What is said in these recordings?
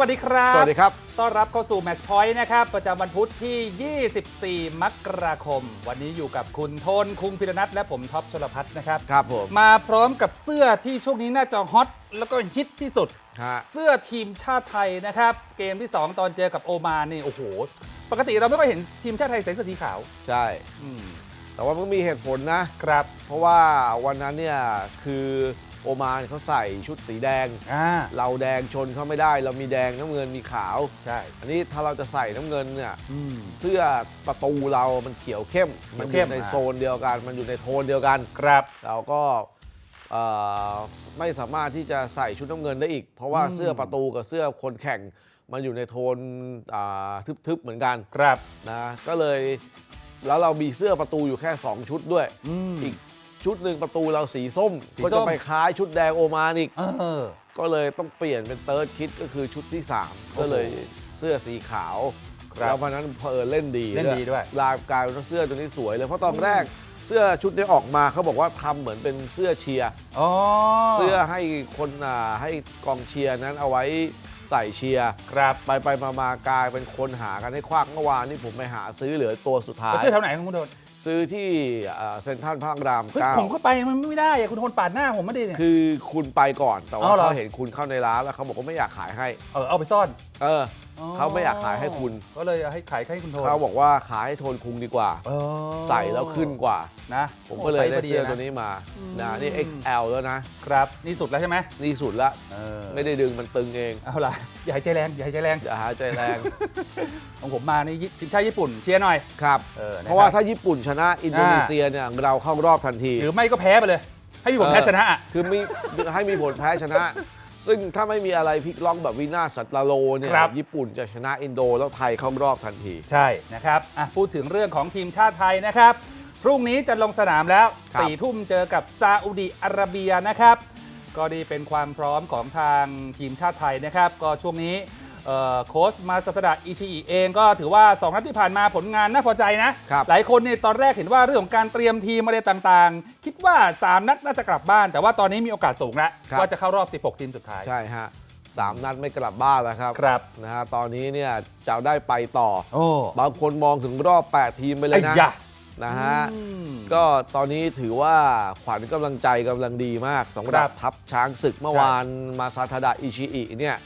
วัสดีครับ สวัสดีครับ ต้อนรับเข้าสู่ Match Point นะครับ ประจำวันพุธที่ 24 มกราคม วันนี้อยู่กับคุณโทนคุงพิรนัทและผมท็อปชลพัฒน์นะครับ ครับผม มาพร้อมกับเสื้อที่ช่วงนี้น่าจะฮอตแล้วก็ฮิตที่สุด ฮะ เสื้อทีมชาติไทยนะครับ เกมที่ 2 ตอนเจอกับโอมานนี่โอ้โห ปกติเราไม่ค่อยเห็นทีมชาติไทยใส่เสื้อสีขาว ใช่ อืมแต่ว่ามันมีเหตุผลนะ ครับ เพราะว่าวันนั้นเนี่ยคือ โอมานเขาใส่ชุดสีแดง อ่าเราแดงชนเขาไม่ได้ เรามีแดงน้ำเงินมีขาว ใช่อันนี้ถ้าเราจะใส่น้ำเงินเนี่ยอืม เสื้อประตูเรามันเขียวเข้ม มันอเขียวเข้ยู่มในอ่าโซนเดียวกัน มันอยู่ในโทนเดียวกัน ครับเราก็เอ่อไม่สามารถที่จะใส่ชุดน้ำเงินได้อีก เพราะว่าอืมเสื้อประตูกับเสื้อคนแข่ง มันอยู่ในโทนอ่าทึบๆเหมือนกัน ครับ นะก็เลยแล้วเรามีเสื้อประตูอยู่แค่ 2 ชุดด้วย อืม อีก ชุดหนึ่งประตูเราสีส้ม สีส้ม ก็จะไปคล้ายชุดแดงโอมานอีก เออ ก็เลยต้องเปลี่ยนเป็นเติร์ดคิดก็คือชุดที่ 3 ก็เลยเสื้อสีขาวครับแล้ววันนั้นเพอเล่นดีเล่นดีด้วย ลายกลายเป็นว่าเสื้อตัวนี้สวยเลยเพราะตอนแรกเสื้อชุดนี้ออกมาเขาบอกว่าทำเหมือนเป็นเสื้อเชียร์ อ๋อ เสื้อให้คนอ่าให้กองเชียร์นั้นเอาไว้ใส่เชียร์ ครับไปไปมามากลายเป็นคนหากันให้ควักเมื่อวานนี่ผมไปหาซื้อเหลือตัวสุดท้ายแล้วเสื้อแถวไหนของคุณโดน ซื้อที่อ่าเซ็นทรัลพระรามเฮ้ยเก้าผมก็ไปมันไม่ได้อะคุณโทนปาดหน้าผมไม่ดีเนี่ย คือคุณไปก่อนแต่ว่าเอาเหรอ เขาเห็นคุณเข้าในร้านแล้วเขาบอกว่าไม่อยากขายให้ เออเอาไปซ่อน เออ เขาไม่อยากขายให้คุณ ก็เลยให้ขายให้คุณโทนเขาบอกว่าขายให้โทนคุงดีกว่าเออใส่แล้วขึ้นกว่านะ ผมก็เลยได้โเสื้อไซส์พตัวนี้มาอืมนะนี่ XL แล้วนะครับ นี่สุดแล้วใช่ไหมนี่สุดละเออไม่ได้ดึงมันตึงเองเอาล่ะอย่าให้ใจแรงอย่าให้ใจแรงอย่าหาใจแรงของผมมานี่ทีมชาติญี่ปุ่นเชียร์หน่อยครับเออนะคบเพราะว่าถ้าญี่ปุ่นชนะอินโดนีเซียเนี่ยเราเข้ารอบทันที หรือไม่ก็แพ้ไปเลย ให้พี่ผมแพ้ชนะอะคือมีให้มีผลแพ้ชนะ ซึ่งถ้าไม่มีอะไรพลิกล็อกแบบวินาศสัตว์โลเนี่ยครับ ญี่ปุ่นจะชนะอินโดแล้วไทยเข้ารอบทันที ใช่นะครับอะพูดถึงเรื่องของทีมชาติไทยนะครับ พรุ่งนี้จะลงสนามแล้วครับ 4ทุ่มเจอกับซาอุดิอาระเบียนะครับ ก็ดีเป็นความพร้อมของทางทีมชาติไทยนะครับ ก็ช่วงนี้เอ่อ โค้ชมาสตดะอิชิอิเองก็ถือว่า 2 นัดที่ผ่านมาผลงานน่าพอใจนะครับหลายคนเนี่ยตอนแรกเห็นว่าเรื่องของการเตรียมทีมอะไรต่างๆ คิดว่า 3 นัดน่าจะกลับบ้าน แต่ว่าตอนนี้มีโอกาสสูงแล้วครับว่าจะเข้ารอบ 16 ทีมสุดท้าย ใช่ฮะสามนัดไม่กลับบ้านแล้วครับครับนะฮะตอนนี้เนี่ยจะได้ไปต่อโอ้บางคนมองถึงรอบ 8 ทีมไปเลยนะไอ้ยะนะฮะอืมก็ตอนนี้ถือว่าขวัญกำลังใจกำลังดีมากสำหรัครับบทัพช้างศึกเมื่อใช่วานมาซาทาดะอิชิอิเนี่ย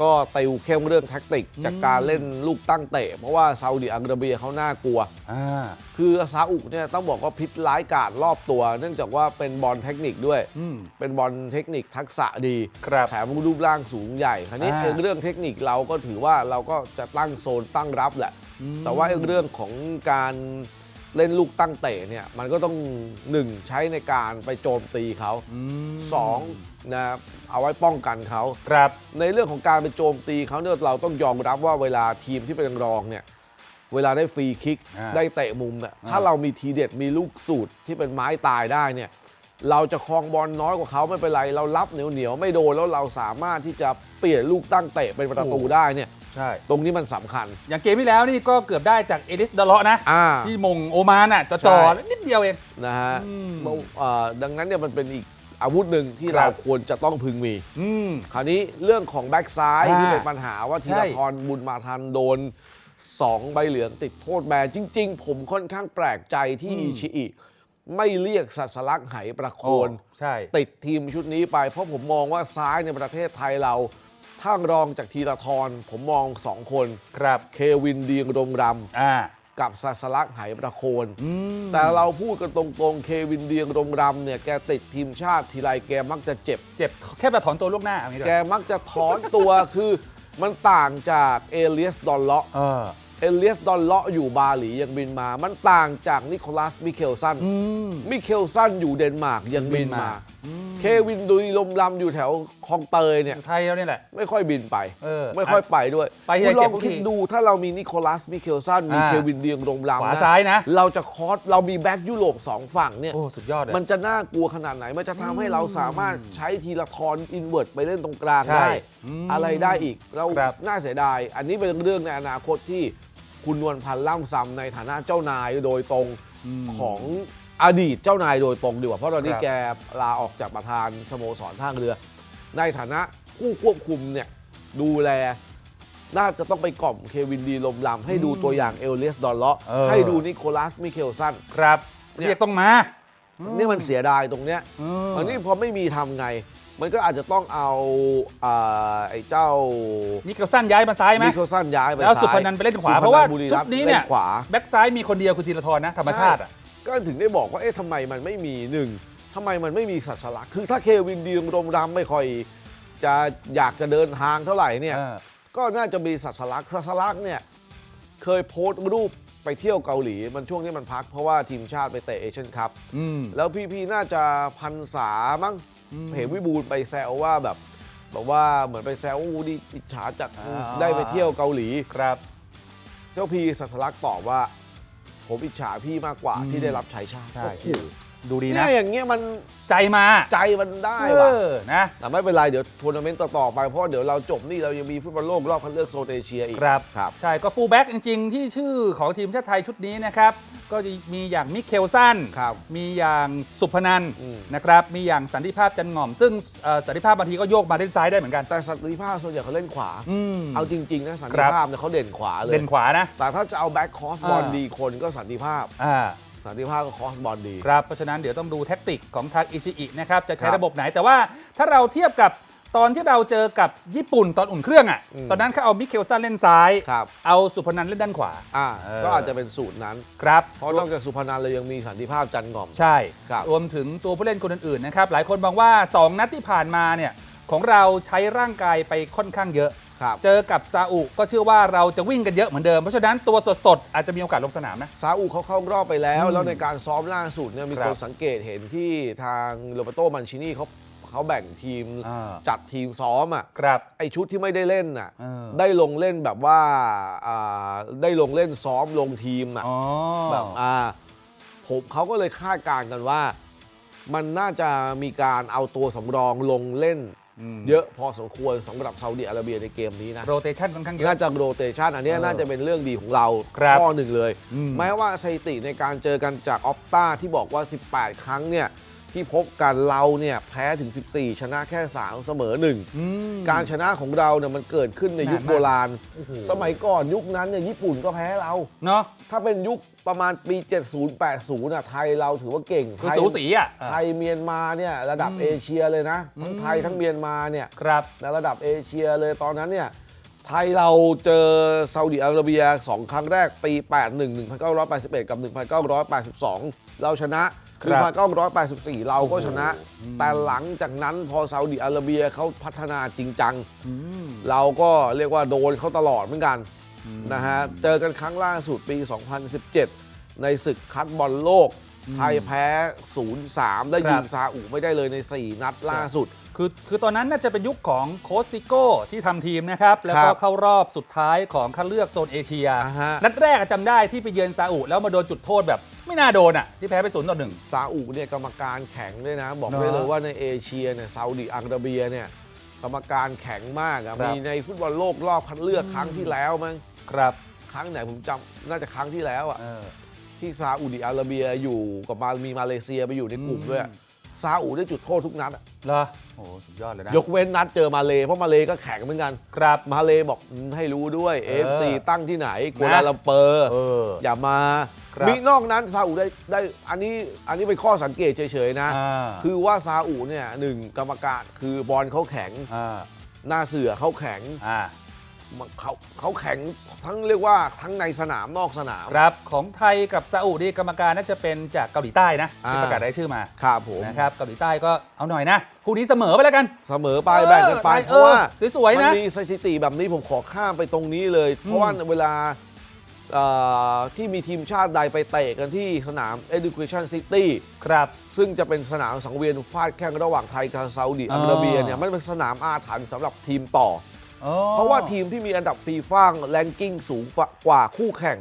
ก็ติวเข้มเรื่องแท็กติก จากอืมการเล่นลูกตั้งเตะ เพราะว่าซาอุดิอาระเบียเขาน่ากลัว อ่า คือซาอุเนี่ยต้องบอกว่าพิษร้ายกาจรอบตัว เนื่องจากว่าเป็นบอลเทคนิคด้วย อืม เป็นบอลเทคนิคทักษะดีครับแถมรูปร่างสูงใหญ่คราวนี้อ่าเองเรื่องเทคนิคเราก็ถือว่าเราก็จะตั้งโซนตั้งรับแหละอืมแต่ว่าเองเรื่องของการ เล่นลูกตั้งเตะเนี่ย มันก็ต้องหนึ่งใช้ในการไปโจมตีเขาอืมสองนะเอาไว้ป้องกันเขา ครับ ในเรื่องของการไปโจมตีเขาเนี่ยเราต้องยอมรับว่าเวลาทีมที่เป็นรองเนี่ยเวลาได้ฟรีคิกอ่า ได้เตะมุมเนี่ยอ่าถ้าเรามีทีเด็ดมีลูกสูตรที่เป็นไม้ตายได้เนี่ยเราจะครองบอลน้อยกว่าเขาไม่เป็นไร เรารับเหนียวเหนียวๆไม่โดนแล้วเราสามารถที่จะเปลี่ยนลูกตั้งเตะเป็นประตูได้เนี่ย ใช่ ตรงนี้มันสำคัญ อย่างเกมที่แล้วนี่ก็เกือบได้จากเอลิสดาเลาะนะ อ่า ที่มงโอมานอะจะจอใช่นิดเดียวเอง นะฮะอืมเมื่อเอ่อดังนั้นเนี่ยมันเป็นอีกอาวุธหนึ่งที่ครับเราควรจะต้องพึงมี อืม คราวนี้เรื่องของแบ็กซ้ายอ่าที่เป็นปัญหาว่าธีใช่ รทรบุญมาทันโดน 2 ใบเหลืองติดโทษแบนจริง ๆ ผมค่อนข้างแปลกใจที่อืมอิชิอิไม่เรียกสัสลักไหประโคน ใช่ ติดทีมชุดนี้ไป เพราะผมมองว่าซ้ายในประเทศไทยเรา ถ้ารองจากธีรทรผมมองสองคนครับเควินดีงรมรอ่าำกับสัสลักไหประโคนอืมแต่เราพูดกันตรงๆ เควินเดียงรงรำเนี่ยแกติดทีมชาติทีไรแกมักจะเจ็บ เจ็บแค่แบบถอนตัวล่วงหน้าเอางี้แกด้วยมักจะถอนตัวคือมันต่างจากเอเลียสดอนเลาะ เออ เอเลียสดอนเลาะอยู่บาหลียังบินมา มันต่างจากนิโคลัสมิเคลสันอืมมิเคลสันอยู่เดนมาร์กยังบินมาอืมเควินดุยลมลำอยู่แถวคลองเตยเนี่ยไทยแล้วนี่แหละ ไม่ค่อยบินไปเออไม่ค่อยไปด้วยไปที่คุณไหนลเจ็อบงทุกคิดทีดูถ้าเรามีนิโคลัสมิเคลสันมีอ่าเควินเดียงรงลำขวานะซ้ายนะ เราจะคอสเรามีแบ็กยุโรปสองฝั่งเนี่ยโอ้สุดยอดเลยมันจะน่ากลัวขนาดไหนมันจะทำให้เราสามารถใช้ทีละทอนอินเวิร์ตไปเล่นตรงกลางใช่ได้อืมอะไรได้อีกเราครับน่าเสียดาย อันนี้เป็นเรื่องในอนาคตที่ คุณนวลพันธ์ล่ำซำในฐานะเจ้านายโดยตรงมของอดีตเจ้านายโดยตรงดีกว่าเพราะตอนนี้ครับแกลาออกจากประธานสโมสรท่าเรือ ในฐานะผู้ควบคุมเนี่ยดูแลน่าจะต้องไปกล่อมเควินดีลมลำให้ดูอืมตัวอย่างเอลเลสดอลเลาะเออให้ดูนิโคลัสมิเคลสันครับเนี่ยเรียกต้องมานี่มันเสียดายตรงเนี้ยเอออันนี้พอไม่มีทำไง มันก็อาจจะต้องเอาอ่าไอ้เจ้ามิเกลสันย้ายมาซ้ายไหมมิเคลสันย้ายไปแล้วสุซ้ายพนันไปเล่นขวาสุพเพราะว่าบุรีชุรัดมย์นี้เนี่ยล่ขวา แบ็กซ้ายมีคนเดียวคือธีรทรนะธรรมชาติอะก็ถึงได้บอกว่า เอ๊ะทำไมมันไม่มีหนึ่งทำไมมันไม่มีสัสลักษณ์คือถ้าเควินดีรมรำไม่ค่อยจะอยากจะเดินทางเท่าไหร่เนี่ยเออก็น่าจะมีสัสลักษณ์สัสลักษณ์เนี่ย เคยโพสต์รูปไปเที่ยวเกาหลี มันช่วงนี้มันพักเพราะว่าทีมชาติไปเตะเอเชียนคัพอืมแล้วพี่ๆน่าจะพันษามั้งอืม เห็นวิบูลย์ไปแซวว่าแบบแบบว่าเหมือนไปแซวอู้ดีอิจฉาจัดอ่า ได้ไปเที่ยวเกาหลี ครับ เจ้าพี่สัสลักษณ์ตอบว่า ผมอิจฉาพี่มากกว่าอืมที่ได้รับใช้ชาติใช่ โอ้โห ดูดีเนี่นะยอย่างเงี้ยมันใจมาใจมันได้เอว่ะอนะแต่ไม่เป็นไร เดี๋ยวทัวร์นาเมนต์ต่อๆไปเพราะเดี๋ยวเราจบนี่เรายังมีฟุตบอลโลกรอบคัดเลือกโซนเอเชียอีกครับครับใช่ก็ฟูลแบ็กจริง ๆ ที่ชื่อของทีมชาติไทยชุดนี้นะครับ ก็จะมีอย่างมิเคลสันครับมีอย่างสุพนันอืมนะครับมีอย่างสันติภาพจันหง่อม ซึ่งเอ่อสันติภาพบางทีก็โยกมาเล่นซ้ายได้เหมือนกันแต่สันติภาพส่วนใหญ่เขาเล่นขวาอืมเอาจริงๆนะสันคติรับภาพเนี่ยเขาเด่นขวาเลยเล่นขวานะแต่ถ้าจะเอาแบ็คคอสบอลอ่าดีคนก็สันติภาพอ่า สันติภาพก็คอสบอลดี ครับ เพราะฉะนั้นเดี๋ยวต้องดูแท็กติกของทางอิชิอินะครับ จะใช้ครับระบบไหน แต่ว่าถ้าเราเทียบกับตอนที่เราเจอกับญี่ปุ่นตอนอุ่นเครื่องอะ อืม ตอนนั้นเขาเอามิเคลสันเล่นซ้าย ครับ เอาสุพนันเล่นด้านขวา อ่า เออ ก็อาจจะเป็นสูตรนั้น ครับ เพราะนอกจากสุพนันเรายังมีสันติภาพจันทร์หง่อม ใช่ ครับ รวมถึงตัวผู้เล่นคนอื่นๆนะครับ หลายคนมองว่า 2 นัดที่ผ่านมาเนี่ยของเราใช้ร่างกายไปค่อนข้างเยอะ ครับเจอกับซาอุก็เชื่อว่าเราจะวิ่งกันเยอะเหมือนเดิม เพราะฉะนั้นตัวสดๆ อาจจะมีโอกาสลงสนามนะ ซาอุเขาเข้ารอบไปแล้วอืมแล้วในการซ้อมล่าสุดเนี่ยมีครัคบนสังเกตเห็นที่ทางโรเบโตมันชินีเขาเขาแบ่งทีมอ่าจัดทีมซ้อมอะครับไอชุดที่ไม่ได้เล่นน่ะเออ ได้ลงเล่นแบบว่าอ่าได้ลงเล่นซ้อมลงทีมอะ อ๋อ แบบอ่าผมเขาก็เลยคาดการณ์กันว่า มันน่าจะมีการเอาตัวสำรองลงเล่นม เยอะพอสมควรสำหรับซาอุดิอาระเบียในเกมนี้นะ โรเตชันค่อนข้างเยอะ น่าจะโรเตชันอันเนี้ยเออน่าจะเป็นเรื่องดีของเราครับข้อหนึ่งเลยอืมแม้ว่าสถิติในการเจอกันจากออฟตาที่บอกว่า 18 ครั้งเนี่ย ที่พบกันเราเนี่ยแพ้ถึง 14 ชนะแค่ 3 เสมออืม1การชนะของเราเนี่ยมันเกิดขึ้นในยุคนานมากโบราณ โอ้โห สมัยก่อนยุคนั้นเนี่ยญี่ปุ่นก็แพ้เรา เนาะ ถ้าเป็นยุคประมาณปี 70 80น่ะไทยเราถือว่าเก่งคือไทยสูสีอะไทยเมียนมาเนี่ยระดับอืมเอเชียเลยนะทั้งอืมไทยทั้งเมียนมาเนี่ย ครับ ในระดับเอเชียเลยตอนนั้นเนี่ยไทยเราเจอซาอุดิอาระเบีย 2 ครั้งแรกปี 81 1981 กับ 1982 เราชนะ ครับ1984เราก็ชนะโอ้โหแต่หลังจากนั้นพอซาอุดิอาระเบียเขาพัฒนาจริงจังอืมเราก็เรียกว่าโดนเขาตลอดเหมือนกันอืมนะฮะ เจอกันครั้งล่าสุดปี 2017 ในศึกคัดบอลโลกอืมไทยแพ้ 0-3 ได้ครับยิงซาอุไม่ได้เลยใน 4 นัดล่าสุดคือคือตอนนั้นน่าจะเป็นยุคของโค้ชซิโก้ที่ทำทีมนะครับ แล้วก็ครับเข้ารอบสุดท้ายของคัดเลือกโซนเอเชียอ่าฮะนัดแรกอะจำได้ที่ไปเยือนซาอุแล้วมาโดนจุดโทษแบบ ไม่น่าโดนอะ ที่แพ้ไปศูนย์ต่อหนึ่ง ซาอุเนี่ยกรรมการแข็งด้วยนะ บอกเนอะได้เลยว่าในเอเชียเนี่ยซาอุดิอาระเบียเนี่ยกรรมการแข็งมากอะครับ มีในฟุตบอลโลกรอบคัดเลือกครั้งที่แล้วมั้งครับครั้งไหนผมจำน่าจะครั้งที่แล้วอะเออ ที่ซาอุดิอาระเบียอยู่กับมามีมาเลเซียไปอยู่ในกลุ่มด้วยอะอืม ซาอุได้จุดโทษทุกนัดอะเหรอโอ้โหสุดยอดเลยนะยกเว้นนัดเจอมาเลเพราะมาเลก็แข็งเหมือนกัน ครับ มาเลบอกอืมให้รู้ด้วย เอเออฟซีตั้งที่ไหนกัวลาลัมเปอร์เออ อย่ามา ครับมีนอกนั้นซาอุได้ได้อันนี้อันนี้เป็นข้อสังเกตเฉยๆนะ อ่า คือว่าซาอุเนี่ยหนึ่งกรรมการคือบอลเขาแข็ง อ่าหน้าเสือเขาแข็งอ่าเขาเขาแข็งทั้งเรียกว่าทั้งในสนามนอกสนาม ครับของไทยกับซาอุดีกรรมการน่าจะเป็นจากเกาหลีใต้นะที่อ่า ประกาศรายชื่อมาครับผมนะครับเกาหลีใต้ก็เอาหน่อยนะคู่นี้เสมอไปแล้วกัน เสมอไปแบ่งกันไปออเพราะว่าเออสวยๆมันะมีสถิติแบบนี้ผมขอข้ามไปตรงนี้เลย เพอืราะมว่าเวลาเอ่อ ที่มีทีมชาติใดไปเตะกันที่สนาม Education City ครับ ซึ่งจะเป็นสนามสังเวียนฟาดแข่งระหว่างไทยกับซาอุดิอาระเบียเนี่ยมันเป็นสนามอาถรรพ์สำหรับทีมต่ออ๋อเพราะว่าทีมที่มีอันดับฟีฟ่าแรงกิ้งสูงกว่าคู่แข่ง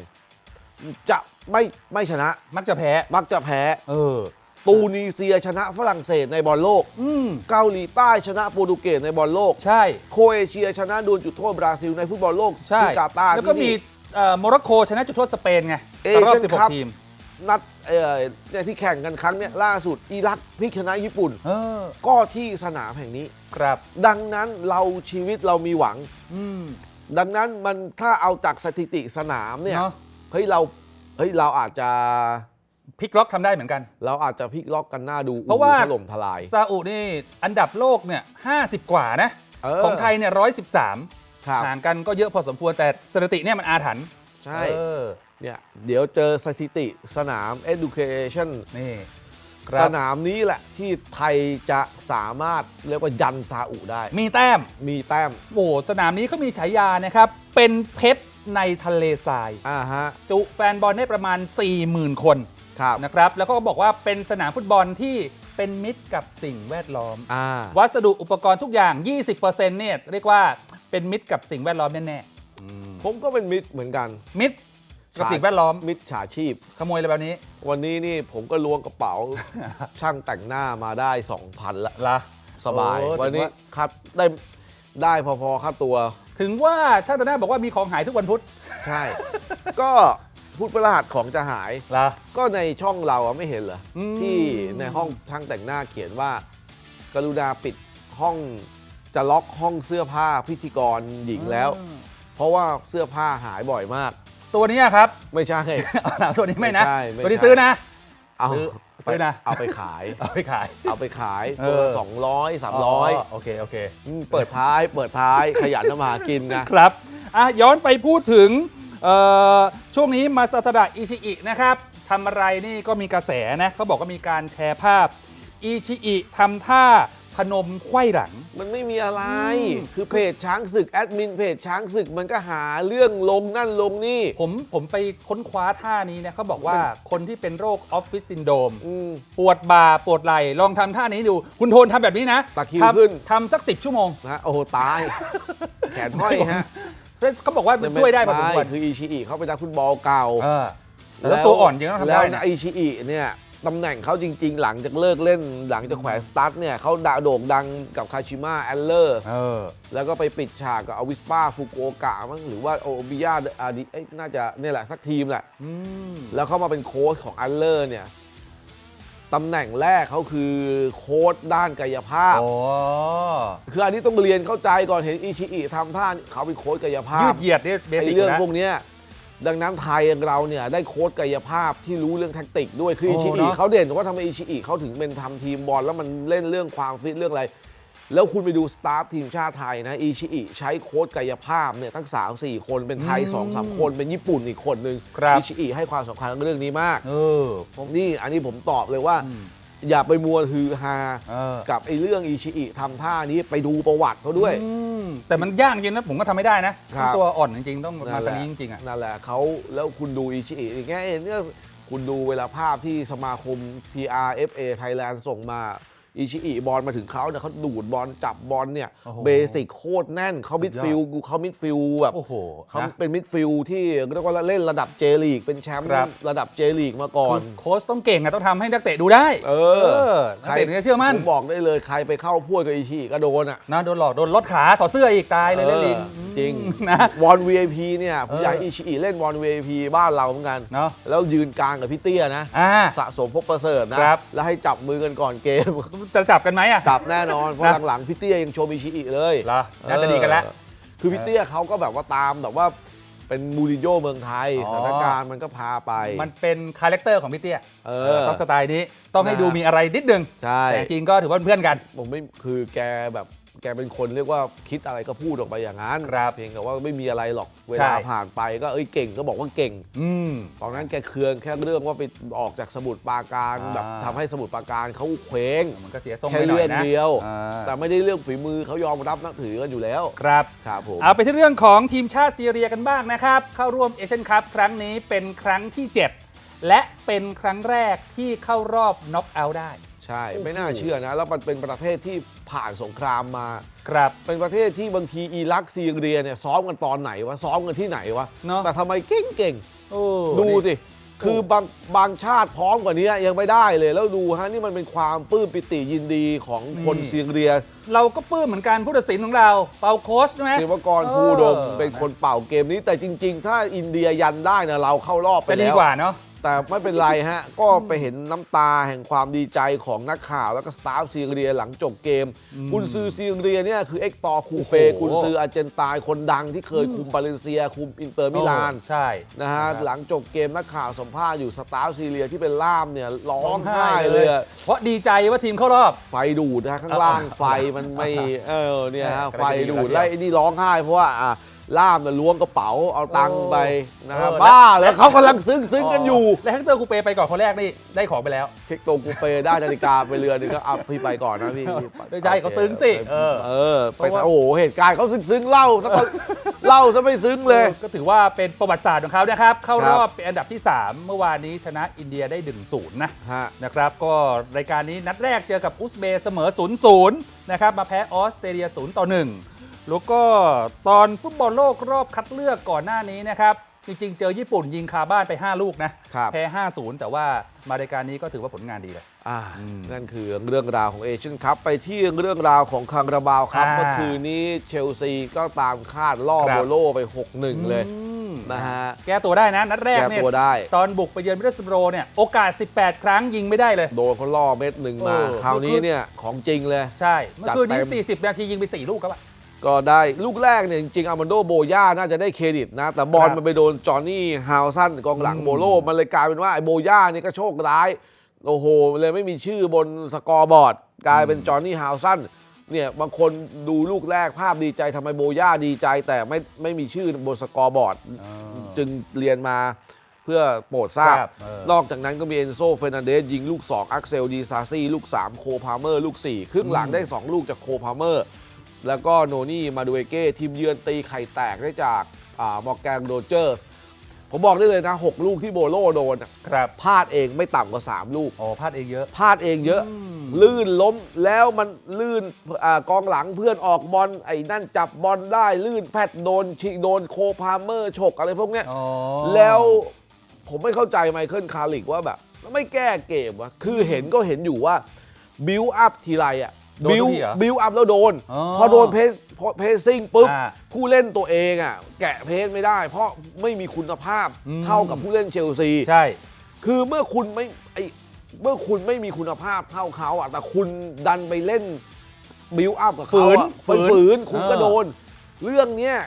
จะไม่ไม่ชนะ มักจะแพ้ มักจะแพ้ เออ ตูนีเซียชนะฝรั่งเศสในบอลโลกอืมเกาหลีใต้ชนะโปรตุเกสในบอลโลก ใช่ โครเอเชียชนะดวลจุดโทษบราซิลในฟุตบอลโลกใช่ที่กาตาร์แล้วก็ที่มีนี่เอ่อ โมร็อกโกชนะจุดโทษสเปนไงรอบ16 ทีม นัดเอ่เนี่ยที่แข่งกันครั้งเนี้ยล่าสุดอิรักพิกชนะญี่ปุ่น เออ ก็ที่สนามแห่งนี้ ครับดังนั้นเราชีวิตเรามีหวังดังนั้นมันถ้าเอาจากสถิติสนามเนี่ยเฮ้ยเราเฮ้ยเราอาจจะพิกล็อกทำได้เหมือนกัน เราอาจจะพิกล็อกกันหน้าดูเพราะว่าถล่มทลาย ซาอุนี่อันดับโลกเนี่ยห้าสิบกว่านะออ ของไทยเนี่ยร้อยสิบสาม ห่างกันก็เยอะพอสมควรแต่สถิติเนี่ยมันอาถรรพ์ใช่เออเนี่ยเดี๋ยวเจอสถิติสนาม education นี่คสรับนามนี้แหละที่ไทยจะสามารถเรียกว่ายันซาอุได้ มีแต้มมีแต้มโอ้โหสนามนี้เขามีฉายานะครับ เป็นเพชรในทะเลทรายอ่าฮะจุแฟนบอลได้ประมาณ 40,000 คนครับนะครับ แล้วก็บอกว่าเป็นสนามฟุตบอลที่เป็นมิตรกับสิ่งแวดล้อมอ่าวัสดุอุปกรณ์ทุกอย่าง 20%เนี่ยเรียกว่า เป็นมิตรกับสิ่งแวดล้อมแน่ๆอืมผมก็เป็นมิตรเหมือนกันมิตรกับสิ่งแวดล้อมมิตรฉาชีพ ขโมยอะไรแบบนี้วันนี้นี่ผมก็ล้วงกระเป๋า ช่างแต่งหน้ามาได้ 2,000ละละสบาย โอ้วันนี้ถือว่าคัดได้ได้พอๆค่าตัว ถึงว่าช่างแต่งหน้าบอกว่ามีของหายทุกวันพุธใช่ ก็พูดประหัสของจะหาย ละ ก็ในช่องเราอะไม่เห็นเหรอ อืม ที่ในห้องช่างแต่งหน้าเขียนว่า กรุณาปิดห้อง จะล็อกห้องเสื้อผ้าพิธีกรหญิงแล้วเพราะว่าเสื้อผ้าหายบ่อยมาก ตัวนี้ครับ ไม่ใช่ เอาตัวนี้ไม่นะ ไม่ใช่ไม่ใช่ ตัวนี้ซื้อนะเอาซื้อไปซื้อนะเอาไปขาย เอาไปขาย เอาไปขายเอตัวอสองร้อยสามร้อยโอเคโอเค เปิดท้าย เปิดท้ายขยันทำมาหากินนะ ครับอะย้อนไปพูดถึงเอ่อช่วงนี้มาซาตดะอิชิอินะครับทำอะไรนี่ก็มีกระแสนะเขาบอกว่ามีการแชร์ภาพอิชิอิทำท่า พนมไขว้หลัง มันไม่มีอะไรอืมคือเพจช้างศึกแอดมินเพจช้างศึกมันก็หาเรื่องลงนั่นลงนี่ ผมผมไปค้นคว้าท่านี้นะเขาบอกว่าคนที่เป็นโรคออฟฟิศซินโดรมอืมปวดบ่าปวดไหล่ลองทำท่านี้ดู คุณโทนทำแบบนี้นะตะคริวทำขึ้น ทำสักสิบชั่วโมงนะโอ้โห ตาย แขนห้อยฮะเขาบอกว่ามันช่วยได้พอสมควรไคืออิชิอิเขาเป็นนักฟุตบอลเก่าเออแล้วตัวอ่อนจริงต้องทำแล้วได้นะ นะอิชิอิเนี่ย ตำแหน่งเขาจริง ๆ หลังจากเลิกเล่นหลังจากแขวนสตาร์ทเนี่ยเขาดาโด่งดังกับคาชิม a แอนเลอร์เออ แล้วก็ไปปิดฉากกับอวิสปาฟุกุโอกะมั้งหรือว่าโอบิยาอาดิเอ้ยน่าจะเนี่ยแหละสักทีมแหละ อืม แล้วเขามาเป็นโค้ชของอัลเลอร์เนี่ยตำแหน่งแรกเขาคือโค้ชด้านกายภาพ โอ้คืออันนี้ต้องเรียนเข้าใจก่อนเห็นอิชิอิทำท่าเขาเป็นโค้ชกายภายืพดเหยียดเนี่ยเบไอ้สิกเรื่องนะพวกเนี้ย ดังนั้นไทยเราเนี่ยได้โค้ชกายภาพที่รู้เรื่องแท็กติกด้วยคือโอ้อิชิอิเนอะเขาเด่นว่าทำไมอิชิอิเขาถึงเป็นทำทีมบอลแล้วมันเล่นเรื่องความฟิตเรื่องอะไร แล้วคุณไปดูสตาฟทีมชาติไทยนะอิชิอิใช้โค้ชกายภาพเนี่ยทั้ง 3 4 คนเป็นไทยอืม2 3คน เป็นญี่ปุ่นอีกคนหนึ่งครับอิชิอิให้ความสำคัญกับเรื่องนี้มากเออผมนี่อันนี้ผมตอบเลยว่า อืมอย่าไปมัวฮือฮาเออ กับไอ้เรื่องอิชิอิทำท่านี้ไปดูประวัติเขาด้วย อืมแต่มันยากจริงนะ ผมก็ทำไม่ได้นะครับ ตัวอ่อนจริงๆ ต้องมาตอนนี้จริงๆอะ นั่นแหละเขาแล้วคุณดูอิชิอิอย่างเงี้ยเนี่ยคุณดูเวลาภาพที่สมาคม PRFA Thailand ส่งมา อิชิอิบอลมาถึงเขาเนี่ยเขาดูดบอลจับบอลเนี่ยโอ้โหเบสิกโคตรแน่นเขาสุมิดดยอดฟิลด์เขามิดฟิลด์แบบโอ้โหเขานะเป็นมิดฟิลด์ที่เรียกว่าเล่นระดับเจลีกเป็นแชมป์ครับ ระดับเจลีกมาก่อนคือโค้ชต้องเก่งอะต้องทำให้นักเตะดูได้เออนักเตะถึงจะเชื่อมั่นผมบอกได้เลยใครไปเข้าพวดกับอิชิอิก็โดนอะ นะโดนหลอกโดนลดขาถอดเสื้ออีกตายเลยเล่นลิงออจริงนะวอน VIP เนี่ยผมเอออยากให้อิชิอิเล่นวอน VIP บ้านเราเหมือนกัน เนาะแล้วยืนกลางกับพี่เตี้ยนะ อ่า สะสมพบประเสริฐนะครับ แล้วให้จับมือกันก่อนเกมจะจับกันไหมอะ จับแน่นอน เพราะนะ หลังๆพี่เตี้ยยังโชว์มิชิอิเลยเหรอน่าจะดีกันแล้ว เออคือพี่เตี้ยเขาก็แบบว่าตามแบบว่าเป็นมูรินโญ่เมืองไทยอ๋อ สถานการณ์มันก็พาไป มันเป็นคาแรคเตอร์ของพี่เตี้ยเอเอออต้องสไตล์นี้ต้องให้นะดูมีอะไรนิดนึงใช่ แต่จริงก็ถือว่าเป็นเพื่อนกัน ผมไม่คือแกแบบ แกเป็นคนเรียกว่าคิดอะไรก็พูดออกไปอย่างนั้นครับเพียงแต่ว่าไม่มีอะไรหรอกเวใช่ลาผ่านไปก็เอ้ยเก่งก็บอกว่าเก่งอืมตอนนั้นแกเคืองแค่เรื่องว่าไปออกจากสมุทรปราการอ่าแบบทำให้สมุทรปราการเขาเคว้งมันก็เสียทรงแค่ไปหน่อเรื่ยองนะเดียวอ่าแต่ไม่ได้เรื่องฝีมือเขายอมรับนับถือกันอยู่แล้วครับครับผมเอาไปที่เรื่องของทีมชาติซีเรียกันบ้างนะครับ เข้าร่วมเอเชียนคัพครั้งนี้เป็นครั้งที่ 7 และเป็นครั้งแรกที่เข้ารอบน็อกเอาท์ได้ ใช่โอ้โหไม่น่าเชื่อนะ แล้วมันเป็นประเทศที่ ผ่านสงครามมา ครับ เป็นประเทศที่บางทีอิรักซีเรียเนี่ยซ้อมกันตอนไหนวะซ้อมกันที่ไหนวะเนอะ แต่ทำไมเก่งโอ้ๆดูสิ คือบางบางชาติพร้อมกว่านี้ยังไม่ได้เลย แล้วดูฮะนี่มันเป็นความปลื้มปิติยินดีของคนซีเรีย เราก็ปลื้มเหมือนกันผู้ตัดสินของเราเปาโค้ชใช่ไหมเทวกรภูดมเป็นคนเป่าเกมนี้แต่จริง ๆ ถ้าอินเดียยันได้นะเราเข้ารอบไปจะแล้วดีกว่าเนาะ แต่ไม่เป็นไรฮะ ก็ไปเห็นน้ำตาแห่งความดีใจของนักข่าว แล้วก็สตาฟซีเรียหลังจบเกม กุนซือซีเรียเนี่ยคือเอ็กตอร์คูเปโอ้โหกุนซืออาร์เจนตายคนดังที่เคยคุมบาเลนเซีย คุมอินเตอร์มิลานโอ้ใช่นะฮะครับหลังจบเกมนักข่าวสัมภาษณ์อยู่สตาฟซีเรียที่เป็นล่ามเนี่ยร้องไห้เลยอะเพราะดีใจว่าทีมเข้ารอบ ไฟดูดนะข้างล่างไฟมันไม่เออเนี่ยฮะแหม่ไฟดูดกระดิ่งแล้วไอ้นี่ร้องไห้เพราะว่าอะ ล่ามน่ะล้วงกระเป๋าเอาตังค์ไปนะฮะเออ บ้าเลยเขากำลังซึ้งซึ้งกันอยู่และแฮกเตอร์คูเปไปก่อนคนแรกนี่ได้ของไปแล้วเทคโตกูเปได้นาฬิกาไปเรือนึงก็อัพพี่ไปก่อนนะพี่พี่ไม่ใช่เขาซึ้งสิเออ เออไปเพราะว่าโอ้โหเหตุการณ์เขาซึ้งซึ้งๆเล่าซะก่อนเล่าซะไม่ซึ้งเลย ก็ถือว่าเป็นประวัติศาสตร์ของเขานะครับ เข้าครัรบอบเป็นอันดับที่ 3 เมื่อวานนี้ชนะอินเดียได้ 1 0 นะ ฮะ นะครับ ก็รายการนี้นัดแรกเจอกับอุซเบย์เสมอ 0 0 นะครับ มาแพ้ออสเตรเลีย 0 ต่อ 1 แล้วก็ตอนฟุตบอลโลกรอบคัดเลือกก่อนหน้านี้นะครับจริงๆ เจอญี่ปุ่นยิงคาบ้านไป 5 ลูกนะครับแพ้ 5-0 แต่ว่ามารายการนี้ก็ถือว่าผลงานดีเลยอ่าอืมนั่นคือเรื่องราวของเอเชียนคัพไปที่เรื่องราวของคังระบาวครับอ่าเมื่อคืนนี้เชลซีก็ตามคาดล่อครับโบโลไป 6-1 เลยอืมนะฮะแก้ตัวได้นะ นัดแรกแก้เนี่ยตัวได้ตอนบุกไปเยือนมิดเดิลสโบรเนี่ยโอกาส 18 ครั้งยิงไม่ได้เลย โดนเขาล่อเม็ดหนึ่งมาเออคราวนี้เนี่ยของจริงเลย ใช่ เมื่อคืนนี้จัดเต็ม40 นาทียิงไป 4 ลูกครับอะ ก็ได้ลูกแรกเนี่ยจริงๆอามันโดโบย่าน่าจะได้เครดิตนะ แต่บอลครับมันไปโดนจอห์นนี่ฮาวสันกองหลังอืมโบโลมันเลยกลายเป็นว่าไอ้โบย่านี่ก็โชคร้าย โอ้โหเลยไม่มีชื่อบนสกอร์บอร์ด กลายเป็นจอห์นนี่ฮาวสันเนี่ยบางคนดูลูกแรกภาพดีใจทำไมโบย่าดีใจ แต่ไม่ไม่มีชื่อบนสกอร์บอร์ด จึงเรียนมาเพื่อโปรดทราบทราบเออ นอกจากนั้นก็มีเอนโซเฟรนันเดสยิงลูก 2 อักเซลดีซาซี่ลูก 3 โคพาเมอร์ ลูก 4 ครึ่งหลังได้ 2 ลูกจากโคพาเมอร์ แล้วก็โนนี่มาดูเอเก้ทีมเยือนตีไข่แตกได้จากมอร์แกนโรเจอร์สผมบอกได้เลยนะ 6 ลูกที่โบโลโดนอะครับพลาดเองไม่ต่ำกว่า 3 ลูกอ๋อพลาดเองเยอะพลาดเองเยอะอืมลื่นล้มแล้วมันลื่นอากองหลังเพื่อนออกบอลไอ้นั่นจับบอลได้ ลื่นแพทโดนชิโดนโคพาเมอร์ฉกอะไรพวกเนี้ยอ๋อแล้วผมไม่เข้าใจไมเคิลคาริกว่าแบบ ไม่แก้เกมวะคือเห็นก็เห็นอยู่ว่าบิวอัพทีไรอะ โดนบิวทุกทีเหรอ บิวอัพแล้วโดน อ๋อพอโดนเพสเพสซิ่งปุ๊บ อ่าผู้เล่นตัวเองอะแกะเพสไม่ได้ เพราะไม่มีคุณภาพอืม เท่ากับผู้เล่นเชลซี ใช่ คือเมื่อคุณไม่ไอเมื่อคุณไม่มีคุณภาพเท่าเขาอะแต่คุณดันไปเล่นบิวอัพกับเขาอะฝืนฝืนๆคุณก็เออโดน เรื่องเนี้ย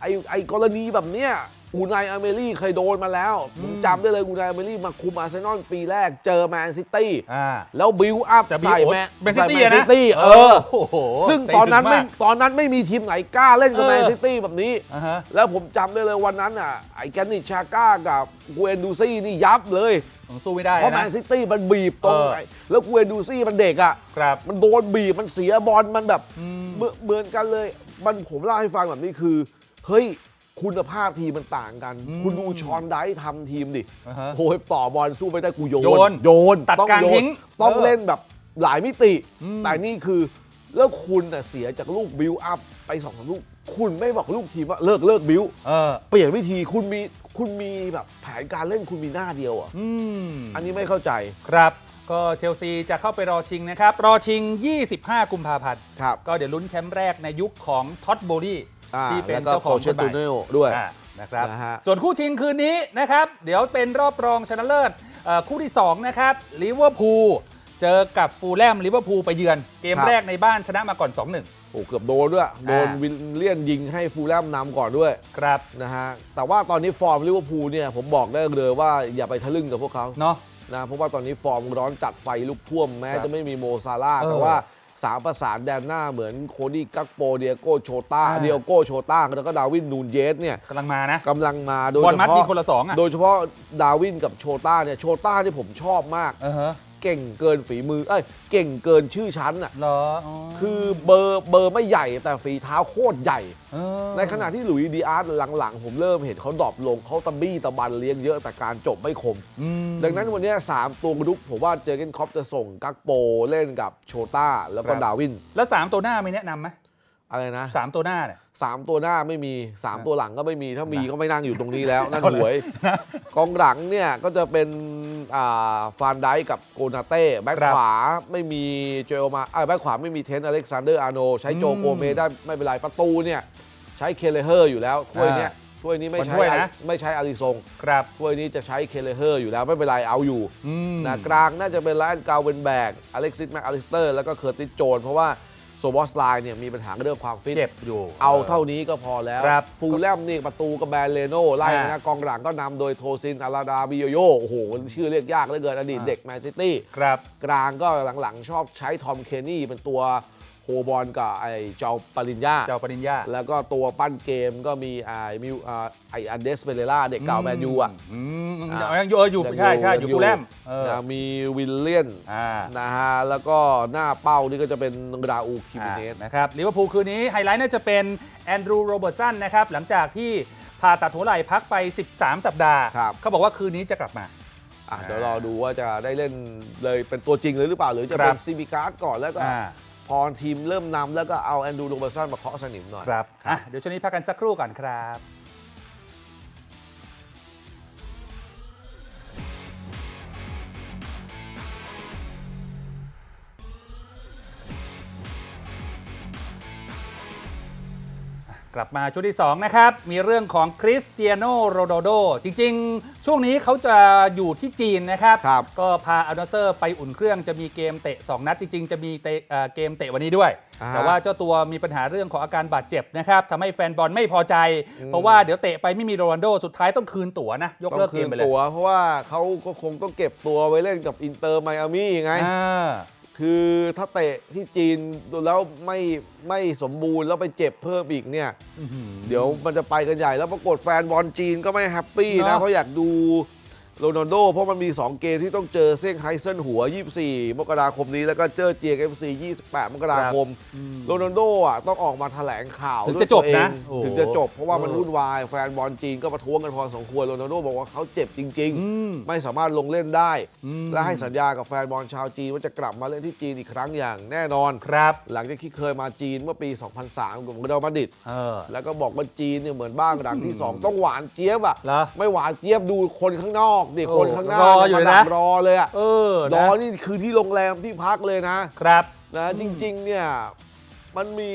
ไอไอกรณีแบบเนี้ย อูนายอเมรี่เคยโดนมาแล้วผมจำได้เลยอูนายอเมรี่มาคุมอาร์เซนอลปีแรกเจอแมนซิตี้อ่า แล้วบิวอัพจะใส่บิวแมนแมนซิใส่ตี้แมนนะซิตี้เออ โอ้โหซึ่งใจตอนนั้นถึไม่มาก ตอนนั้นไม่มีทีมไหนกล้าเล่นกับเออแมนซิตี้แบบนี้ อ่าฮะ แล้วผมจำได้เลยวันนั้นอะไอ้แกนนิชชาก้ากับกูเอนดูซี่นี่ยับเลย ผมสู้ไม่ได้เพราะแมนะ นซิตี้มันบีบตรงเออไอ้แล้วกูเอนดูซี่มันเด็กอะ ครับ มันโดนบีบมันเสียบอลมันแบบอืมเหมือนเหมือนกันเลย มันผมเล่าให้ฟังแบบนี้คือ เฮ้ย คุณภาพทีมมันต่างกันอืมคุณดูชอนไดท์ทำทีมดิอ่าฮะโอ้ยต่อบอลสู้ไม่ได้กูโยนโยนโยนตัดต้องกลางโยนทิ้งต้องเออเล่นแบบหลายมิติ อืม แต่นี่คือแล้วคุณน่ะเสียจากลูกบิวอัพไปสองสามลูก คุณไม่บอกลูกทีมว่าเลิกเลิกบิวเออ เปลี่ยนวิธีคุณมีคุณมีแบบแผนการเล่นคุณมีหน้าเดียวอะอืม อันนี้ไม่เข้าใจครับ ก็เชลซีจะเข้าไปรอชิงนะครับ รอชิง 25 กุมภาพันธ์ ครับ ก็เดี๋ยวลุ้นแชมป์แรกในยุคของท็อตโบลี่ อ่าที่เป็นแล้วก็เจ้าของโคเชตูคนใหม่เนลด้วย อ่านะครับ นะฮะ ส่วนคู่ชิงคืนนี้นะครับ เดี๋ยวเป็นรอบรองชนะเลิศเอ่อคู่ที่ 2 นะครับลิเวอร์พูลเจอกับฟูลแลมลิเวอร์พูลไปเยือน เกมแรกในบ้านชนะมาก่อน 2-1 โอ้เกือบโดนด้วย โดนอ่า วิลเลียนยิงให้ฟูลแลมนำก่อนด้วยครับ นะฮะ แต่ว่าตอนนี้ฟอร์มลิเวอร์พูลเนี่ยผมบอกได้เลยว่าอย่าไปทะลึ่งกับพวกเขา เนาะ นะเพราะว่าตอนนี้ฟอร์มร้อนจัดไฟลุกท่วมแม้ครับจะไม่มีโมซาร่าห์เออแต่ว่า สามประสานแดนหน้าเหมือนโคดี้กักโปเดียโกโชต้าอ่าเดียโกโชต้าแล้วก็ดาวินนูนเยสเนี่ยกำลังมานะกำลังมาโดยบอลเฉมัดพาะยิงคนละสองอะโดยเฉพาะดาวินกับโชต้าเนี่ยโชต้าที่ผมชอบมาก เออฮะเก่งเกินฝีมือเอ้ยเก่งเกินชื่อชั้นอะเหรออ๋อคือเบอร์เบอร์ไม่ใหญ่แต่ฝีเท้าโคตรใหญ่เออในขณะที่หลุยส์ดีอาร์ตหลังๆ ผมเริ่มเห็นเขาดรอปลงเขาตะบี้ตะบันเลี้ยงเยอะแต่การจบไม่คมอืมดังนั้นวันเนี้ยสามตัวกระดุกผมว่าเจอเกนคอปจะส่งกักโปเล่นกับโชต้าแล้วก็ครับดาวิน แล้ว 3 ตัวหน้ามีแนะนำไหม อะไรนะสามตัวหน้าเนี่ยสามตัวหน้าไม่มีสามตัวหลังก็ไม่มีถ้ามีนะก็ไม่นั่งอยู่ตรงนี้แล้ว นั่นเอาเลยหวยกองหลังเนี่ยก็จะเป็นอ่าฟานไดกับโกนาเต้แบ็คครับขวาไม่มีเจโอมาเอ้ยแบ็คขวาไม่มีเทนต์อเล็กซานเดอร์อาร์โน ใช้โจอืมโกเมได้ไม่เป็นไรประตูเนี่ยใช้เคเลเฮอร์อยู่แล้วถ้วยเนี้ยถ้วยนี้ไม่บนใช้ถ้วยนะไม่ใช้อาริซงครับถ้วยนี้จะใช้เคเลเฮอร์อยู่แล้วไม่เป็นไรเอาอยู่อืมนะกลางน่าจะเป็นไลออนกาวเวนแบกอเล็กซิสแมคอลิสเตอร์แล้วก็เคอร์ติสโจนเพราะว่า โซบอสไลน์เนี่ยมีปัญหาเรื่องความฟิต เจ็บอยู่ เอาเท่านี้ก็พอแล้วครับฟูลแลมนี่ประตูกับแบรนเลโนไล่อ่านะกองหลังก็นำโดยโทซินอาราดาบิโยโยโอ้โห ชื่อเรียกยากเหลือเกินอดีตอ่า เด็กแมนซิตี้ ครับ กลางก็หลังๆ ชอบใช้ทอมเคนนี่เป็นตัวโฮ บอลกับไอ้เจ้าปริญญา เจ้าปริญญา แล้วก็ตัวปั้นเกมก็มีไอ้มิวอ่าไอ้อันเดสเปเรล่าเด็กเก่าแมนยูอะอืมอ่ายังอยู่เอออยู่ใช่ใช่งอยู่ฟูลแลมเออนะมีวิลเลียนอ่านะฮะแล้วก็หน้าเป้านี่ก็จะเป็นราอูคิมิเนสอ่านะครับลิเวอร์พูลคืนนี้ไฮไลท์น่าจะเป็นแอนดรูโรเบิร์ตสันนะครับหลังจากที่ผ่าตัดหัวไหล่พักไป 13 สัปดาห์ครับเขาบอกว่าคืนนี้จะกลับมาอะเดี๋ยวรอดูว่าจะได้เล่นเลยเป็นตัวจริงเลยหรือเปล่า หรือจะครัเป็บนซีบีการ์ดก่อนแล้วก็อ่า พอทีมเริ่มนำแล้วก็เอาแอนดูโรเบอร์สันมาเคาะสนิมหน่อย ครับ อะ เดี๋ยวช่วงนี้พักกันสักครู่ก่อนครับ ลับมาช่วงที่ 2 นะครับ มีเรื่องของคริสเตียโนโรนัลโด จริง ๆ ช่วงนี้เขาจะอยู่ที่จีนนะครับ ครับก็พาอัลนาเซอร์ไปอุ่นเครื่องจะมีเกมเตะ 2 นัด จริง ๆ จะมีเตะเอ่อเกมเตะวันนี้ด้วย อ่าฮะแต่ว่าเจ้าตัวมีปัญหาเรื่องของอาการบาดเจ็บนะครับทำให้แฟนบอลไม่พอใจ เพราะว่าเดี๋ยวเตะไปไม่มีโรนัลโดสุดท้ายต้องคืนตั๋วนะ ยกต้องเลิกคืเกนมไปเลยตัวเพราะว่าเขาก็คงต้องเก็บตัวไว้เล่นกับอินเตอร์ไมอามี่ไง อ่า คือถ้าเตะที่จีนแล้วไม่ไม่สมบูรณ์แล้วไปเจ็บเพิ่มอีกเนี่ยอื้อหือเดี๋ยวมันจะไปกันใหญ่แล้วปรากฏแฟนบอลจีนก็ไม่แฮปปี้เนนะอะเพราะอยากดู โรนัลโดเพราะมันมี 2 เกมที่ต้องเจอเซี่ยงไฮ้เซินหัว 24 มกราคมนี้ แล้วก็เจอเจียกเอฟซี28 มกราคมอืมโรนัลโดอะต้องออกมาแถลงข่าวถึงด้วยจะจบตัวเองนะโอ้โหถึงจะจบเพราะว่ามันเออวุ่นวาย แฟนบอลจีนก็ประท้วงกันพอสมควรโรนัลโดบอกว่าเขาเจ็บจริงอืมๆไม่สามารถลงเล่นได้อืมและให้สัญญากับแฟนบอลชาวจีนว่าจะกลับมาเล่นที่จีนอีกครั้งอย่างแน่นอนครับ หลังจากที่เคยมาจีนเมื่อปี 2003กับเรอัลมาดริดเออแล้วก็บอกว่าจีนเนี่ยเหมือนบ้านหลังที่ 2 ต้องหวานเจี๊ยบอะเหรอไม่หวานเจี๊ยบดูคนข้างนอกดิโอ้คนข้างหน้ารออยู่มาเลยดันะกรอเลยอะเออรนะอนี่คือที่โรงแรมที่พักเลยนะครับนะจริง ๆ เนี่ยมันมี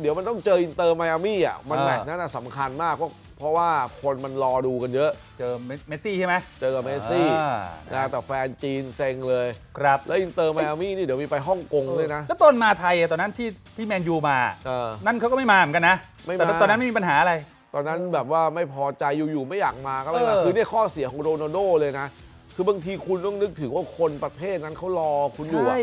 เดี๋ยวมันต้องเจออินเตอร์ไมอามี่อะมันเออแมตช์นั้นนะสำคัญมากเพราะเพราะว่าคนมันรอดูกันเยอะ เจอเมสซี่ใช่ไหมเจอกับเมสซี่อ่านะแต่แฟนจีนเซ็งเลย ครับ แล้วอินเตอร์ไมอามี่นี่เดี๋ยวมีไปฮ่องกงด้วยนะ แล้วตอนมาไทยอะตอนนั้นที่ที่แมนยูมาเออนั่นเขาก็ไม่มาเหมือนกันนะไม่มาแต่ตอนนั้นไม่มีปัญหาอะไร ตอนนั้นแบบว่าไม่พอใจอยู่ๆไม่อยากมาก็ไม่มาเออ คือเนี่ยข้อเสียของโรนัลโดเลยนะ คือบางทีคุณต้องนึกถึงว่าคนประเทศนั้นเขารอคุณอยู่อะ ใช่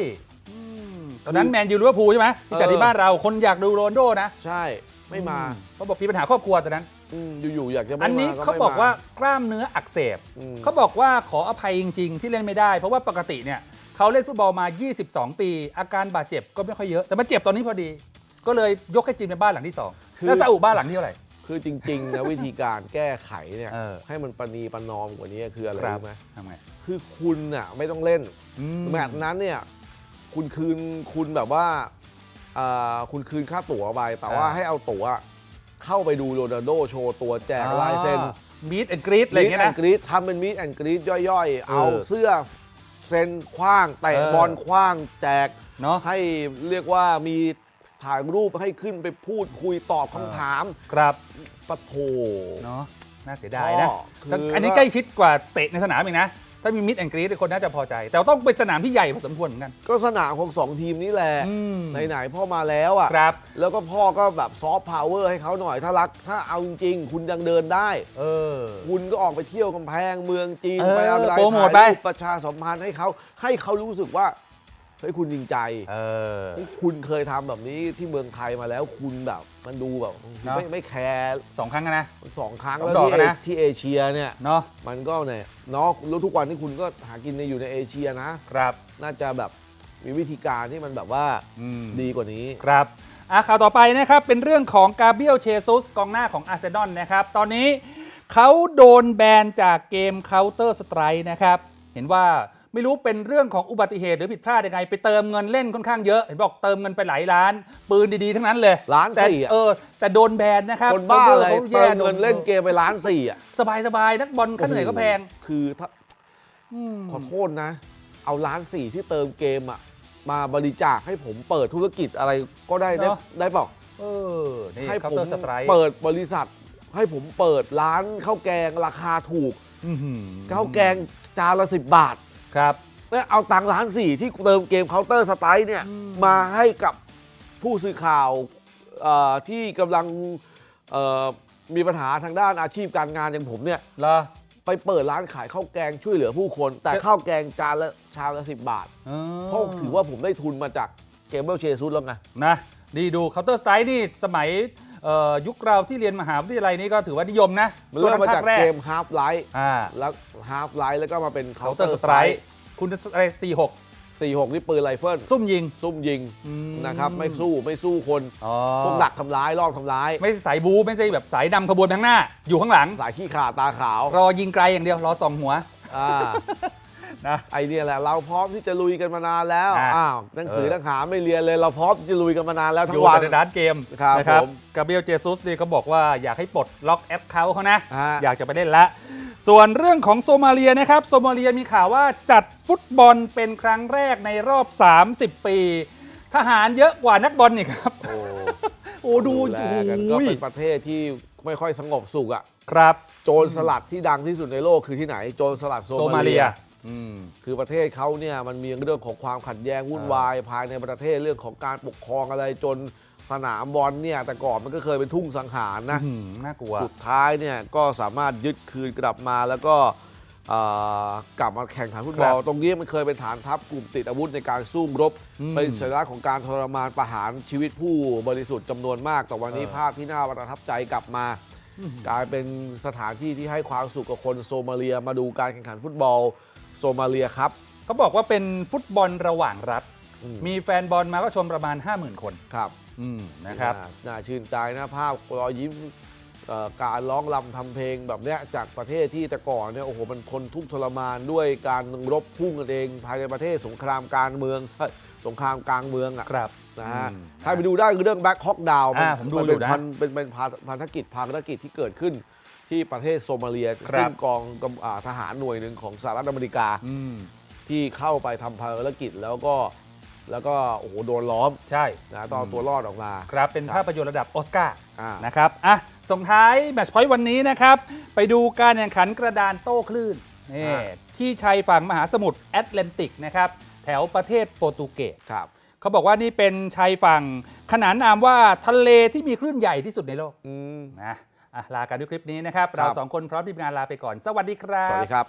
อืมตอนนั้นแมนยูลิเวอร์พูลใช่ไหมที่จัดเออที่บ้านเราคนอยากดูโรนลโดนะใช่ไม่มาอืเขาบอกมีปัญหาครอบครัวตอนนั้น อืมอยู่ๆอยากจะไม่อันนี้มาเขาไม่บอกมว่ากล้ามเนื้ออักเสบอืม เขาบอกว่าขออภัยจริง ๆ ที่เล่นไม่ได้ เพราะว่าปกติเนี่ยเขาเล่นฟุตบอลมา 22 ปี อาการบาดเจ็บก็ไม่ค่อยเยอะ แต่มาเจ็บตอนนี้พอดี ก็เลยยกให้จีนเป็นบ้านหลังที่สองแล้วซาอุบ้านหลังที่เท่าไหร่ คือจริงๆนะวิธีการแก้ไขเนี่ยเออ ให้มันประนีประนอมกว่านี้คืออะไรรู้ไหมทำไงคือคุณน่ะไม่ต้องเล่น อืแมตช์นั้นเนี่ยคุณคืนคุณแบบว่าอ่าคุณคืนค่าตั๋วไป แต่ว่า ให้เอาตั๋วเข้าไปดูโรนัลโดโชว์ตัวแจกลายเซ็นมีดแอนกรีดอะไรอย่างเงี้ยแอนะนกรีดทำเป็นมีดแอนกรีดย่อยๆ เอาเออเสื้อเซ็นคว้างเตะเออ บอลคว้างแจก เนาะ ให้เรียกว่ามี ถ่ายรูปให้ขึ้นไปพูดคุยตอบคำถามครับปะโถ เนาะน่าเสียดายนะคือแต่อันนี้ใกล้ชิดกว่าเตะในสนามอีกนะ ถ้ามีมิดแอนกรีดคนน่าจะพอใจ แต่ว่าต้องเป็นสนามที่ใหญ่พอสมควรเหมือนกัน ก็สนามของสองทีมนี้แหละ อืม ไหน ๆ พ่อมาแล้วอะ ครับ แล้วก็พ่อก็แบบซอฟต์พาวเวอร์ให้เขาหน่อยถ้ารัก ถ้าเอาจริงๆคุณยังเดินได้ เออ คุณก็ออกไปเที่ยวกำแพงเมืองจีนเออไปอะไรโปรโมทถ่ายไปรูปประชาสัมพันธ์ให้เขาให้เขารู้สึกว่า เฮ้ยคุณจริงใจเออคุณเคยทำแบบนี้ที่เมืองไทยมาแล้วคุณแบบ มันดูแบบเนอะ ไม่ไม่แคร์สองครั้งอะนะ สองครั้งสองแล้วดอกที่อะนะ ที่เอเชียเนี่ย เนาะมันก็เนี่ยเนาะแล้วทุกวันที่คุณก็หากินในอยู่ในเอเชียนะ ครับน่าจะแบบมีวิธีการที่มันแบบว่าอืม ดีกว่านี้ ครับอะข่าวต่อไปนะครับ เป็นเรื่องของกาเบียลเชซุสกองหน้าของอาร์เซนอลนะครับ ตอนนี้เขาโดนแบนจากเกม Counter Strike นะครับ เห็นว่า ไม่รู้เป็นเรื่องของอุบัติเหตุหรือผิดพลาดยังไง ไปเติมเงินเล่นค่อนข้างเยอะ เห็นบอกเติมเงินไปหลายล้าน ปืนดีๆ ทั้งนั้นเลยล้านแต่สี่อะ เออแต่โดนแบนนะครับคนบ้าอะไรซิร์ฟวเติร์มขาแย่เงินเล่นเกมไปล้านสี่อะสบายๆนักบอลค่าเหนื่อยก็แพงคือถ้าอืมขอโทษนะ เอาล้านสี่ที่เติมเกมอะมาบริจาคให้ผมเปิดธุรกิจอะไรก็ได้ได้เนอะได้เปล่า เออนี่ให้ผม Counter Strike เปิดบริษัท ให้ผมเปิดร้านข้าวแกงราคาถูกอื้อหือข้าวแกงจานละสิบบาท ครับแล้วเอาตังค์ล้านสี่ที่เติมเกมเคาน์เตอร์สไตล์เนี่ยอืมมาให้กับผู้สื่อข่าวเอ่อที่กำลังเอ่อมีปัญหาทางด้านอาชีพการงานอย่างผมเนี่ยเหรอไปเปิดร้านขายข้าวแกงช่วยเหลือผู้คน แต่จะข้าวแกงจานละชามละสิบบาทอ๋อเพราะถือว่าผมได้ทุนมาจากเกมเบลเชซุสแล้วไงนะดีดู Counter Strike นี่สมัยเอ่อยุ คเราที่เรียนมหาวิทยาลัยนี่ก็ถือว่านิยมนะมันเริ่มมาช่วงจากภคแรเกม Half Life อ่าแล้ว Half Life แล้วก็มาเป็น Counter Counter Strike Strike คุณอะไรสี่หก46นี่ปืนไรเฟิลซุ่มยิง ซุ่มยิงอืมนะครับไม่สู้ไม่สู้คนอ๋อพวกดักทำร้ายรอบทำร้าย ไม่ใช่สายบูไม่ใช่แบบสายนำขบวนทั้งหน้า อยู่ข้างหลัง สายขี้ขาดตาขาว รอยิงไกลอย่างเดียวรอส่องหัวอ่า นะไอเนี่ยแหละเราพร้อมที่จะลุยกันมานานแล้วอะ อ้าวหนังสือเออหนังหาไม่เรียนเลยเราพร้อมที่จะลุยกันมานานแล้วอทั้ยู่งวัน แต่ในร้านเกมครับนะครับผมกาเบรียลเจซุสนี่เขาบอกว่าอยากให้ปลดล็อกแอปเขาเขานะ ฮะ อยากจะไปเล่นละ ส่วนเรื่องของโซมาเลียนะครับ โซมาเลียมีข่าวว่าจัดฟุตบอลเป็นครั้งแรกในรอบ 30 ปี ทหารเยอะกว่านักบอลนี่ครับ โอ้โอ้ดูแลโอ้โหกันก็เป็นประเทศที่ไม่ค่อยสงบสุขอะ ครับ โจรสลัดที่ดังที่สุดในโลกคือที่ไหน โจรสลัดโซโซมามาเลีเลียย อืม คือประเทศเขาเนี่ยมันมีเรื่องของความขัดแย้งวุ่นวายภายในประเทศเรื่องของการปกครองอะไรจนสนามบอลเนี่ยแต่ก่อนมันก็เคยเป็นทุ่งสังหารนะ อื้อหือน่ากลัว สุดท้ายเนี่ยก็สามารถยึดคืนกลับมาแล้วก็เอ่อกลับมาแข่งขันฟุตบอล ครับตรงนี้มันเคยเป็นฐานทัพกลุ่มติดอาวุธในการสู้รบ อืมเป็นสัญลักษณ์ของการทรมานประหารชีวิตผู้บริสุทธิ์จำนวนมาก แต่วันนี้เออ ภาพที่น่าประทับใจกลับมา กลายเป็นสถานที่ที่ให้ความสุขกับคนโซมาเลียมาดูการแข่งขันฟุตบอล โซมาเลียครับ เขาบอกว่าเป็นฟุตบอลระหว่างรัฐ อืม มีแฟนบอลมาก็ชมประมาณ 50,000 คนครับอืมนะครับน่าน่าชื่นใจนะภาพรอยยิ้มเอ่อการร้องรำทำเพลงแบบเนี้ยจากประเทศที่แต่ก่อนเนี่ยโอ้โหมันทนทุกข์ทรมานด้วยการรบพุ่งกันเองภายในประเทศสงครามกลารเมืองเอ้ยสงครามกลางเมืองอะ ครับนะฮะอืมถ้าไปดูได้คือเรื่องแบ็คฮอกดาวอ่าผมดูเป็นอยู่นะพันเป็นเป็นพันพันธกิจพันธกิจที่เกิดขึ้น ที่ประเทศโซมาเลียครับ ซึ่งกองกำอ่าทหารหน่วยหนึ่งของสหรัฐอเมริกา อืมที่เข้าไปทำภารกิจแล้วก็แล้วก็โอ้โหโดนล้อมใช่ นะตอนเอาตัวรอดออกมา ครับเป็นครับภาพยนตร์ระดับออสการ์อ่านะครับอะส่งท้ายแมตช์พอยต์วันนี้นะครับ ไปดูการแข่งขันกระดานโต้คลื่นนี่ที่ชายฝั่งมหาสมุทรแอตแลนติกนะครับ แถวประเทศโปรตุเกสครับ เขาบอกว่านี่เป็นชายฝั่ง ขนานนามว่าทะเลที่มีคลื่นใหญ่ที่สุดในโลกอืม นะอะ ลากันด้วยคลิปนี้นะครับครัเราบสองคนพร้อมทีมงานลาไปก่อน สวัสดีครับ สวัสดีครับ